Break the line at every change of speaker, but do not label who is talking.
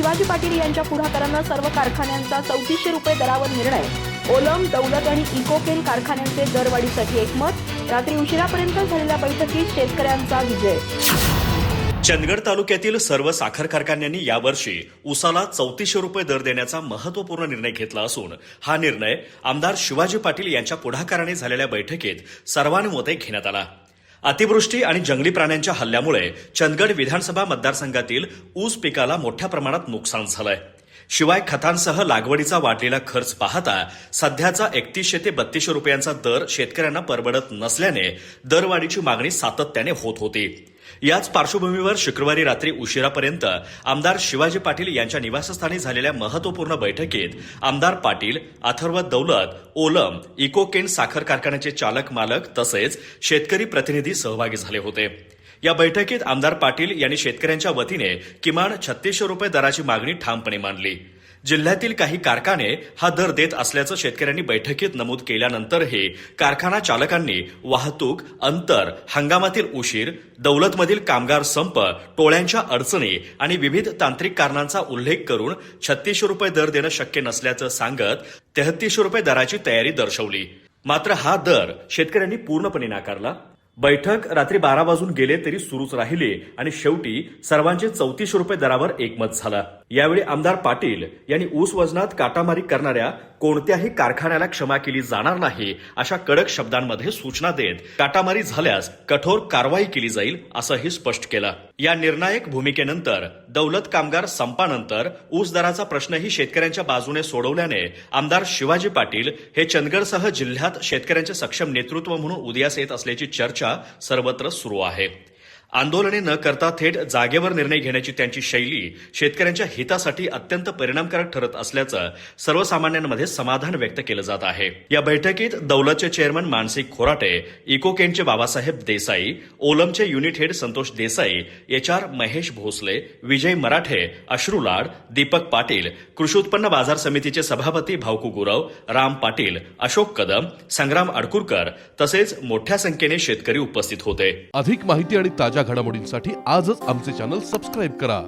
शिवाजी पाटील यांच्या पुढाकारानं सर्व कारखान्यांचा चौतीसशे रुपये दरावर निर्णय. ओलम दौलत आणि इकोकेन कारखान्यांचे दरवाढीसाठी एकमत. रात्री उशिरापर्यंत झालेल्या बैठकीत शेतकऱ्यांचा विजय.
चंदगड तालुक्यातील सर्व साखर कारखान्यांनी यावर्षी उसाला चौतीसशे रुपये दर देण्याचा महत्त्वपूर्ण निर्णय घेतला असून हा निर्णय आमदार शिवाजी पाटील यांच्या पुढाकाराने झालेल्या बैठकीत सर्वानुमते घेण्यात आला. अतिवृष्टी आणि जंगली प्राण्यांच्या हल्ल्यामुळे चंदगड विधानसभा मतदारसंघातील ऊस पिकाला मोठ्या प्रमाणात नुकसान झालंय. शिवाय खतांसह लागवडीचा वाढलेला खर्च पाहता सध्याचा एकतीसशे ते बत्तीसशे रुपयांचा दर शेतकऱ्यांना परवडत नसल्याने दरवाढीची मागणी सातत्याने होत होती. याच पार्श्वभूमीवर शुक्रवारी रात्री उशिरापर्यंत आमदार शिवाजी पाटील यांच्या निवासस्थानी झालेल्या महत्त्वपूर्ण बैठकीत आमदार पाटील अथर्व दौलत ओलम इकोकेन साखर कारखान्याचे चालक मालक तसेच शेतकरी प्रतिनिधी सहभागी झाले होते. या बैठकीत आमदार पाटील यांनी शेतकऱ्यांच्या वतीने किमान छत्तीसशे रुपये दराची मागणी ठामपणे मांडली. जिल्ह्यातील काही कारखाने हा दर देत असल्याचं शेतकऱ्यांनी बैठकीत नमूद केल्यानंतरही कारखाना चालकांनी वाहतूक अंतर हंगामातील उशीर दौलतमधील कामगार संप टोळ्यांच्या अडचणी आणि विविध तांत्रिक कारणांचा उल्लेख करून छत्तीसशे रुपये दर देणं शक्य नसल्याचं सांगत तेहतीसशे रुपये दराची तयारी दर्शवली. मात्र हा दर शेतकऱ्यांनी पूर्णपणे नाकारला. बैठक रात्री बारा वाजून गेले तरी सुरूच राहिली आणि शेवटी सर्वांचे चौतीस रुपये दरावर एकमत झालं. यावेळी आमदार पाटील यांनी ऊस वजनात काटामारी करणाऱ्या कोणत्याही कारखान्याला क्षमा केली जाणार नाही अशा कडक शब्दांमध्ये सूचना देत काटामारी झाल्यास कठोर कारवाई केली जाईल असंही स्पष्ट केलं. या निर्णायक भूमिकेनंतर दौलत कामगार संपानंतर ऊस दराचा प्रश्नही शेतकऱ्यांच्या बाजूने सोडवल्याने आमदार शिवाजी पाटील हे चंदगडसह जिल्ह्यात शेतकऱ्यांचे सक्षम नेतृत्व म्हणून उदयास येत असल्याची चर्चा सर्वत्र सुरू आहे. आंदोलने न करता थेट जागेवर निर्णय घेण्याची त्यांची शैली शेतकऱ्यांच्या हितासाठी अत्यंत परिणामकारक ठरत असल्याचं सर्वसामान्यांमध्ये समाधान व्यक्त केलं जात आहे. या बैठकीत दौलतचे चेअरमन मानसिक खोराटे इकोकेनचे Babasaheb Desai ओलमचे unit head Santosh Desai H R Mahesh Bhosale Vijay Marathe Ashru Lad Deepak Patil कृषी उत्पन्न बाजार समितीचे सभापती भाऊकू गुरव राम पाटील अशोक कदम संग्राम अडकुरकर तसेच मोठ्या संख्येने शेतकरी उपस्थित होते.
अधिक माहिती आणि ताज्या घडामोडींसाठी आजच आमचे चॅनल सबस्क्राईब करा.